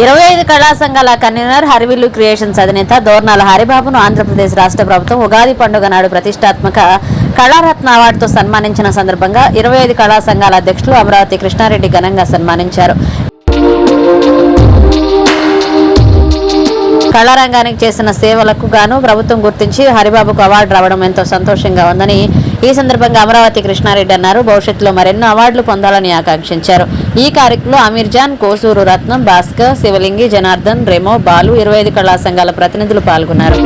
ఇరవై ఐదు కళా సంఘాల కన్వీనర్ హరివిల్లు క్రియేషన్స్ అధినేత దోర్నాల హరిబాబును ఆంధ్రప్రదేశ్ రాష్ట్ర ప్రభుత్వం ఉగాది పండుగ నాడు ప్రతిష్టాత్మక కళారత్న అవార్డుతో సన్మానించిన సందర్భంగా ఇరవై ఐదు కళా సంఘాల అధ్యక్షులు అమరావతి కృష్ణారెడ్డి ఘనంగా సన్మానించారు. కళారంగానికి చేసిన సేవలకు గాను ప్రభుత్వం గుర్తించి హరిబాబుకు అవార్డు రావడం ఎంతో సంతోషంగా ఉందని ఈ సందర్భంగా అమరావతి కృష్ణారెడ్డి అన్నారు. భవిష్యత్తులో మరెన్నో అవార్డులు పొందాలని ఆకాంక్షించారు. ఈ కార్యక్రమంలో అమీర్ జాన్ కోసూరు రత్నం భాస్కర్ శివలింగి జనార్దన్ రెమో బాలు ఇరవై ఐదు కళా సంఘాల ప్రతినిధులు పాల్గొన్నారు.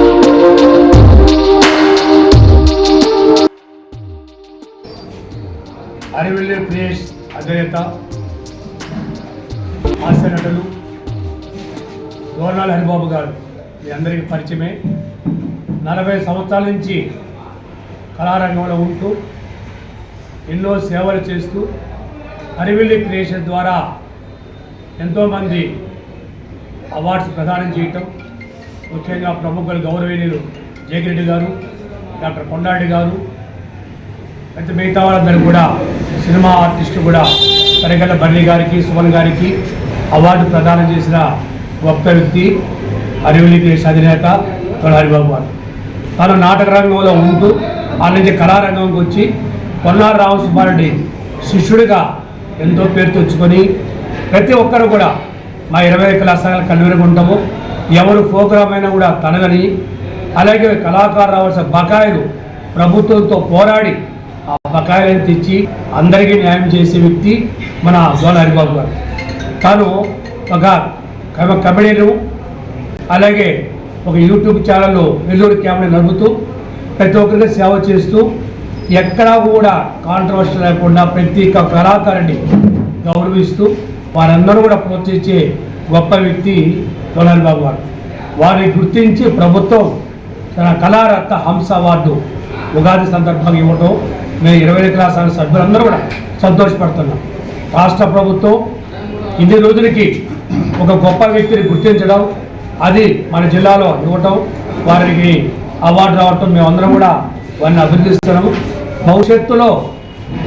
అధినేత హాస్య నటులు హరిబాబు గారు మీ అందరికీ పరిచయమే. నలభై సంవత్సరాల నుంచి కళారంగంలో ఉంటూ ఎన్నో సేవలు చేస్తూ అరివిల్లి క్రియేషన్ ద్వారా ఎంతోమంది అవార్డ్స్ ప్రదానం చేయటం ముఖ్యంగా ప్రముఖులు గౌరవనీయులు జయగిరెడ్డి గారు డాక్టర్ కొండారెడ్డి గారు పెద్ద మిగతా వాళ్ళందరూ కూడా సినిమా ఆర్టిస్టు కూడా తరగల బర్రీ గారికి సుమన్ గారికి అవార్డు ప్రదానం చేసిన గొప్ప వ్యక్తి అరివిలి కేసు అధినేత తొల హరిబాబు గారు. తాను నాటక రంగంలో ఉంటూ ఆ కళారంగంకి వచ్చి పొన్నాడు రామసుబ్బారెడ్డి శిష్యుడిగా ఎంతో పేరు తెచ్చుకొని ప్రతి ఒక్కరు కూడా మా ఇరవై కళాశాల కన్వీనర్గా ఉంటాము ఎవరు ప్రోగ్రామ్ అయినా కూడా తనగని అలాగే కళాకారు రావాల్సిన బకాయిలు ప్రభుత్వంతో పోరాడి ఆ బకాయిలను తెచ్చి అందరికీ న్యాయం చేసే వ్యక్తి మన జోల హరిబాబు గారు. తాను ఒక కమెడీను అలాగే ఒక యూట్యూబ్ ఛానల్లో నెల్లూరు కెమెరా నడుపుతూ ప్రతి ఒక్కరికి సేవ చేస్తూ ఎక్కడా కూడా కాంట్రవర్సీ లేకుండా ప్రతి ఒక్క కళాకారుని గౌరవిస్తూ వారందరూ కూడా ప్రోత్సహించే గొప్ప వ్యక్తి జోలారి బాబు గారు. వారిని గుర్తించి ప్రభుత్వం తన కళారత్న హంస అవార్డు ఉగాది సందర్భంగా ఇవ్వటం మేము ఇరవై క్లాస్ సభ్యులందరూ కూడా సంతోషపడుతున్నాం రాష్ట్ర ప్రభుత్వం ఇన్ని రోజులకి ఒక గొప్ప వ్యక్తిని గుర్తించడం అది మన జిల్లాలో ఇవ్వటం వారికి అవార్డు రావటం మేమందరం కూడా వారిని అభినందిస్తున్నాము. భవిష్యత్తులో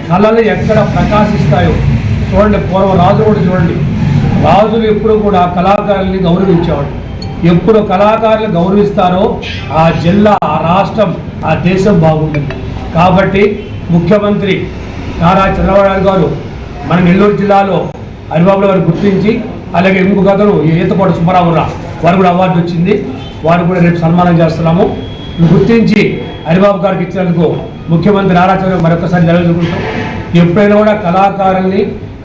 కళలు ఎక్కడ ప్రకాశిస్తాయో చూడండి పూర్వం రాజు కూడా చూడండి. రాజులు ఎప్పుడు కూడా కళాకారుల్ని గౌరవించేవాడు ఎప్పుడు కళాకారులు గౌరవిస్తారో ఆ జిల్లా ఆ రాష్ట్రం ఆ దేశం బాగుంటుంది. కాబట్టి ముఖ్యమంత్రి నారా చంద్రబాబు నాయుడు గారు మన నెల్లూరు జిల్లాలో హరిబాబుల గారు గుర్తించి అలాగే ఇంకొక అతను ఈతపాటు సుబ్బారావు వారు కూడా అవార్డు వచ్చింది. వారు కూడా రేపు సన్మానం చేస్తున్నాము. గుర్తించి హరిబాబు గారికి ఇచ్చినందుకు ముఖ్యమంత్రి నారా చంద్రబాబు మరొకసారి జరుగుతుంటాం ఎప్పుడైనా కూడా కళాకారుల్ని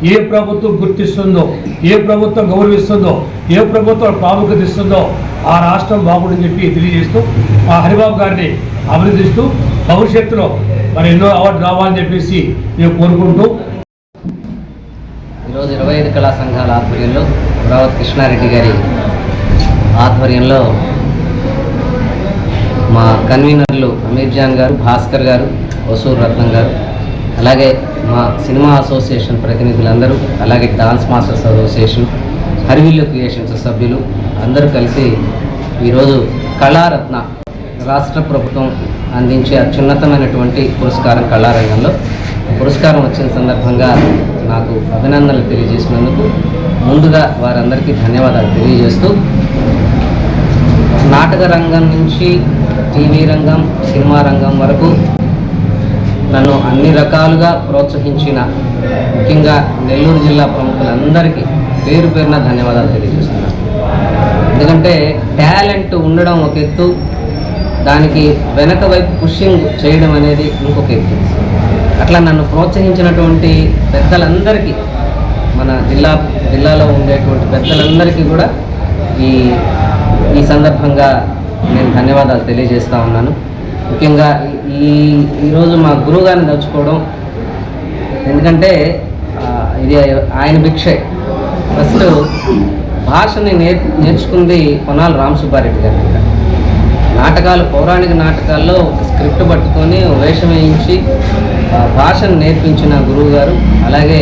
ఏ ప్రభుత్వం గుర్తిస్తుందో ఏ ప్రభుత్వం గౌరవిస్తుందో ఏ ప్రభుత్వం ప్రాముఖ్యత ఇస్తుందో ఆ రాష్ట్రం బాగుండని చెప్పి తెలియజేస్తూ ఆ హరిబాబు గారిని అభినందిస్తూ భవిష్యత్తులో మరి ఎన్నో అవార్డు రావాలని చెప్పేసి నేను కోరుకుంటూ ఈరోజు ఇరవై ఐదు కళా సంఘాల ఆధ్వర్యంలో అమరావతి కృష్ణారెడ్డి గారి ఆధ్వర్యంలో మా కన్వీనర్లు అమీర్ జాన్ గారు భాస్కర్ గారు వసూర్ రత్నం గారు అలాగే మా సినిమా అసోసియేషన్ ప్రతినిధులందరూ అలాగే dance masters association Harivillu creations సభ్యులు అందరూ కలిసి ఈరోజు కళారత్న రాష్ట్ర ప్రభుత్వం అందించే అత్యున్నతమైనటువంటి పురస్కారం కళారంగంలో. పురస్కారం వచ్చిన సందర్భంగా నాకు అభినందనలు తెలియజేసినందుకు ముందుగా వారందరికీ ధన్యవాదాలు తెలియజేస్తూ నాటక రంగం నుంచి టీవీ రంగం సినిమా రంగం వరకు నన్ను అన్ని రకాలుగా ప్రోత్సహించిన ముఖ్యంగా నెల్లూరు జిల్లా ప్రముఖులందరికీ పేరు పేరున ధన్యవాదాలు తెలియజేస్తున్నాను. ఎందుకంటే టాలెంట్ ఉండడం ఒక ఎత్తు దానికి వెనక వైపు పుషింగ్ చేయడం అనేది ఇంకొక ఎత్తు. అట్లా నన్ను ప్రోత్సహించినటువంటి పెద్దలందరికీ మన జిల్లా జిల్లాలో ఉండేటువంటి పెద్దలందరికీ కూడా ఈ ఈ సందర్భంగా నేను ధన్యవాదాలు తెలియజేస్తూ ఉన్నాను. ముఖ్యంగా ఈ ఈరోజు మా గురువుగారిని తలుచుకోవడం ఎందుకంటే ఇది ఆయన భిక్షే. ఫస్ట్ భాషని నేర్ నేర్చుకుంది పొనాల రామసుబ్బారెడ్డి గారి. నాటకాలు పౌరాణిక నాటకాల్లో ఒక స్క్రిప్ట్ పట్టుకొని వేషం వేయించి భాషను నేర్పించిన గురువు గారు అలాగే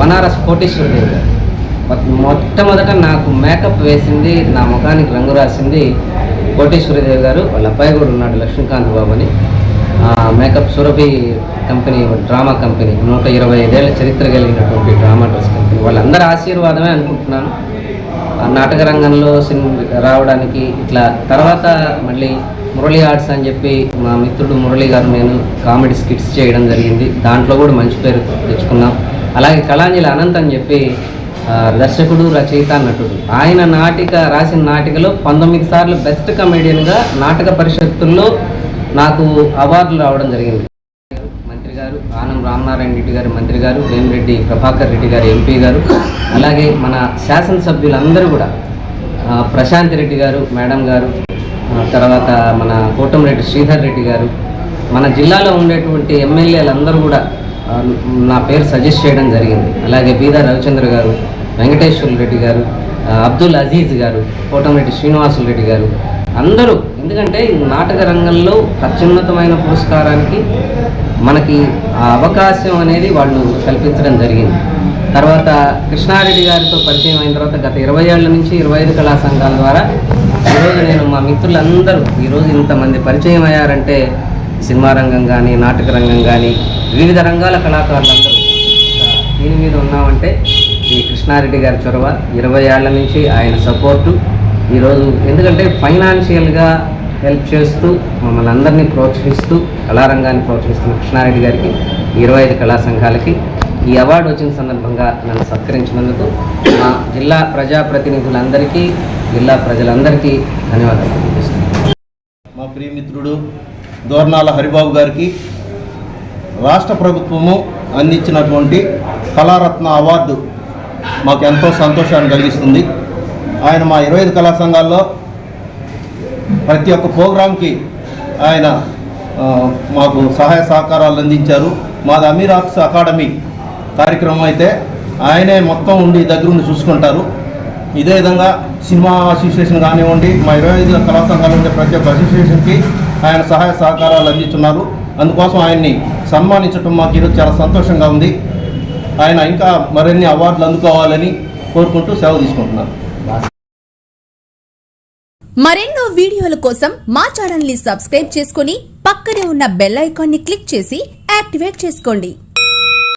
వనారస్ కోటేశ్వరదేవి గారు. మొట్టమొదట నాకు మేకప్ వేసింది నా ముఖానికి రంగు రాసింది కోటేశ్వరదేవి గారు. వాళ్ళ అబ్బాయి కూడా ఉన్నాడు లక్ష్మీకాంత్ బాబు అని. Makeup Surabhi company drama company నూట ఇరవై ఐదేళ్ళ చరిత్ర కలిగినటువంటి డ్రామా డ్రెస్ కంపెనీ. వాళ్ళందరి ఆశీర్వాదమే అనుకుంటున్నాను. ఆ నాటక రంగంలో సిన్ రావడానికి ఇట్లా తర్వాత మళ్ళీ మురళీ ఆర్ట్స్ అని చెప్పి మా మిత్రుడు మురళి గారు నేను కామెడీ స్కిట్స్ చేయడం జరిగింది. దాంట్లో కూడా మంచి పేరు తెచ్చుకున్నాం. అలాగే కళాంజలి అనంత్ అని చెప్పి దర్శకుడు రచయిత నటుడు. ఆయన నాటిక రాసిన నాటికలో పంతొమ్మిది సార్లు బెస్ట్ కమెడియన్గా నాటక పరిషత్తుల్లో నాకు అవార్డులు రావడం జరిగింది. మంత్రి గారు ఆనం రామనారాయణ రెడ్డి గారు మంత్రి గారు వేమిరెడ్డి ప్రభాకర్ రెడ్డి గారు ఎంపీ గారు అలాగే మన శాసనసభ్యులందరూ కూడా ప్రశాంత్ రెడ్డి గారు మేడం గారు తర్వాత మన కోటంరెడ్డి శ్రీధర్ రెడ్డి గారు మన జిల్లాలో ఉండేటువంటి ఎమ్మెల్యేలందరూ కూడా నా పేరు సజెస్ట్ చేయడం జరిగింది. అలాగే బీదా రవిచంద్ర గారు వెంకటేశ్వర రెడ్డి గారు అబ్దుల్ అజీజ్ గారు కోటమిరెడ్డి శ్రీనివాసులు రెడ్డి గారు అందరూ. ఎందుకంటే నాటక రంగంలో అత్యున్నతమైన పురస్కారానికి మనకి ఆ అవకాశం అనేది వాళ్ళు కల్పించడం జరిగింది. తర్వాత కృష్ణారెడ్డి గారితో పరిచయం అయిన తర్వాత గత ఇరవై ఏళ్ళ నుంచి ఇరవై ఐదు కళా సంఘాల ద్వారా ఈరోజు నేను మా మిత్రులందరూ ఈరోజు ఇంతమంది పరిచయం అయ్యారంటే సినిమా రంగం కానీ నాటక రంగం కానీ వివిధ రంగాల కళాకారులందరూ. దీని మీద ఉన్నామంటే ఈ కృష్ణారెడ్డి గారి చొరవ. ఇరవై ఏళ్ళ నుంచి ఆయన సపోర్టు. ఈరోజు ఎందుకంటే ఫైనాన్షియల్గా హెల్ప్ చేస్తూ మమ్మల్ని అందరినీ ప్రోత్సహిస్తూ కళారంగాన్ని ప్రోత్సహిస్తున్న కృష్ణారెడ్డి గారికి ఇరవై ఐదు కళా సంఘాలకి ఈ అవార్డు వచ్చిన సందర్భంగా నన్ను సత్కరించినందుకు మా జిల్లా ప్రజాప్రతినిధులందరికీ జిల్లా ప్రజలందరికీ ధన్యవాదాలు తెలియజేస్తున్నాను. మా ప్రియమిత్రుడు దోర్నాల హరిబాబు గారికి రాష్ట్ర ప్రభుత్వము అందించినటువంటి కళారత్న అవార్డు మాకు ఎంతో సంతోషాన్ని కలిగిస్తుంది. ఆయన మా ఇరవై ఐదు కళా సంఘాల్లో ప్రతి ఒక్క ప్రోగ్రాంకి ఆయన మాకు సహాయ సహకారాలు అందించారు. మాది అమీర్ ఆర్ట్స్ అకాడమీ కార్యక్రమం అయితే ఆయనే మొత్తం ఉండి దగ్గరుండి చూసుకుంటారు. ఇదే విధంగా సినిమా అసోసియేషన్ కానివ్వండి మా ఇరవై ఐదు కళా సంఘాలు ఉండే ప్రతి ఒక్క అసోసియేషన్కి ఆయన సహాయ సహకారాలు అందిస్తున్నారు. అందుకోసం ఆయన్ని సన్మానించడం మాకు ఈరోజు చాలా సంతోషంగా ఉంది. ఆయన ఇంకా మరిన్ని అవార్డులు అందుకోవాలని కోరుకుంటూ సెలవు తీసుకుంటున్నాను. మరెన్నో వీడియోల కోసం మా ఛానల్ని సబ్స్క్రైబ్ చేసుకుని పక్కనే ఉన్న బెల్ ఐకాన్ని క్లిక్ చేసి యాక్టివేట్ చేసుకోండి.